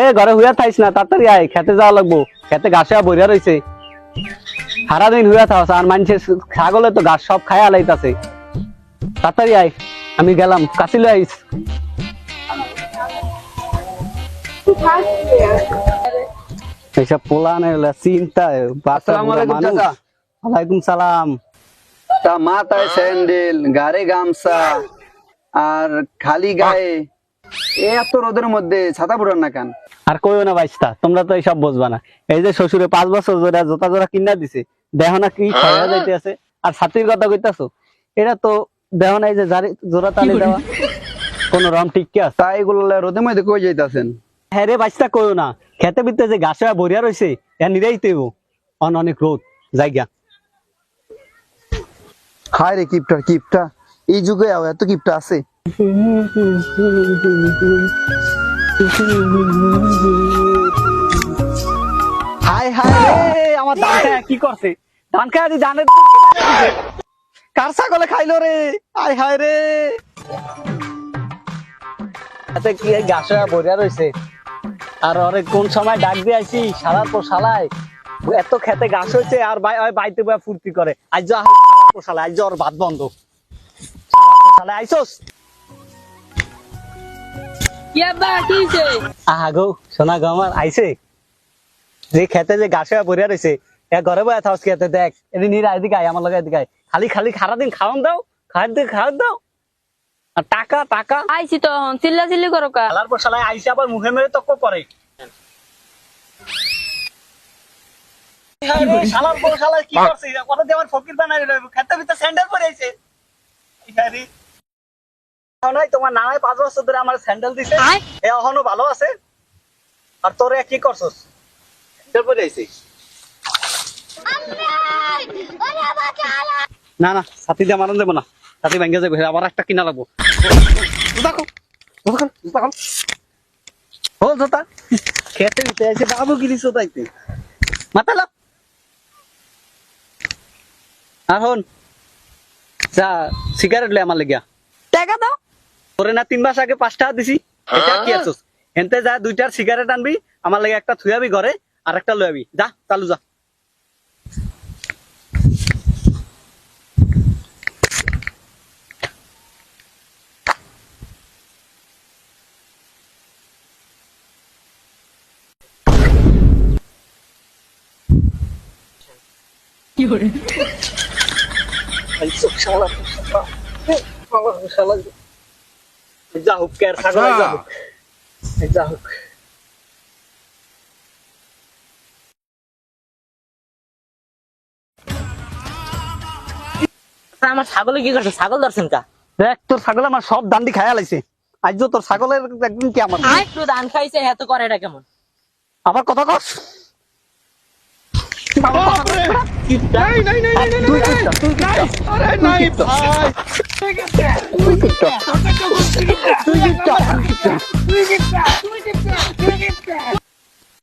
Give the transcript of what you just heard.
এ ঘরে হুইয়া থাইস না তাড়াতাড়ি আয় খেতে যাওয়া লাগবো। খেতে ঘাসে বইরা রইছে। সারাদিন হুইয়া থাকস আর মানুষের ছাগলে তো ঘাস সব খায়া লাইতাছে। তাড়াতাড়ি আয় আমি গেলাম কাছিলে আইস। এইসব পোলানের চিন্তা। ওয়ালাইকুম সালাম। তা মাথায় স্যান্ডেল গাড়ে গামছা। আর খালি গায়ে এত রোদের মধ্যে ছাতা পড়ার না কেন? আর কইও না বাইস্তা তোমরা তো এইসব বুঝবা না। এই যে শ্বশুরে পাঁচ বছর ধরে জোতা জোড়া কিনা দিছে দেহ না কি খাওয়া যাইতে আছে আর ছাতির কথা কইতাছো এটা তো দেহ নাই যে জোড়া তালি দেওয়া কোন রম ঠিক কি আছে? তা এগুলো রোদের মধ্যে কই যাইতাছেন? হ্যাঁ রে বাইস্তা কইও না খেতে বিতে যে গাছে ভরিয়া রইছে এর নিরাই তেব। অন অনেক রোদ জায়গা হায় রে কিপটা কিপটা। এই যুগে এত কিপটা আছে। হায় রে, আমার খায়, কি করছে? ধান খায় ধানের কার ছাগলে খাইলো রে? হায় হায় রে। এতে কি এই গাছে ভরিয়া রইছে? আর ওরে কোন সময় ডাক দিয়ে আইছি? সারার পর শালায় এত খেতে গাছ হয়েছে আর বাইতে ফুর্তি করে। আজ যা সারার পর শালায় আজ ওর ভাত বন্ধ। শালায় আইসোস। ইয়াবা কিছে আহা গো সোনা গো আমার আইছে। যে খেতে যে গাছে ভরিয়া রয়েছে এ ঘরে বয়া থাকস খেতে দেখ এদিন নিরা এদিকে আয় আমার লগে এদিকে আয়। খালি খালি সারা দিন খাওয়ান দাও খাওয়ার দিয়ে খাওয়ার দাও। আর টাকা টাকা। আইছি তো চিল্লা চিল্লি করো কা। খেলার পর শালায় আইসে আবার মুখে মেরে তক্ক করে। শালার পর শালায় কি করছে? কত দিয়ে আমার ফকির বানাই রইব খেতে ভিতরে স্যান্ডেল পরে আইছে। নাই তোমার নানাই পাঁচ বছর ধরে আমার স্যান্ডেল দিছে। এ এখনও ভালো আছে। আর তোরে কি করছস? স্যান্ডেল পরে না না ছাতি দিয়ে মারন দেবো না। ছাতি ভেঙে যাবে আবার একটা কিনা লাগবো। দেখো দেখো জোতা। খেতে দিতে আছে বাবু গিরি মাথা লাভ আর হন যা সিগারেট লে আমার লেগিয়া। টাকা দাও। তোরে না তিন মাস আগে পাঁচ টাকা দিছি। এটা কি আছিস? এনতে যা দুইটার সিগারেট আনবি আমার লাগে একটা থুয়াবি ঘরে আর একটা লয়াবি যা চালু যা। শালা শালা। যা হোক কের ছাগল যা হোক এই যা হোক আমার ছাগলে কি করছে ছাগল ধরছেন কা দেখ তোর ছাগল আমার সব দান্ডি খায়া লাইছে আজ তোর ছাগলের একদিন কি আমার একটু ধান খাইছে এত করে এটা কেমন আবার কথা কস তুই কিপটা, তুই 이겼다! 이겼다! 이겼다! 이겼다! 이겼다!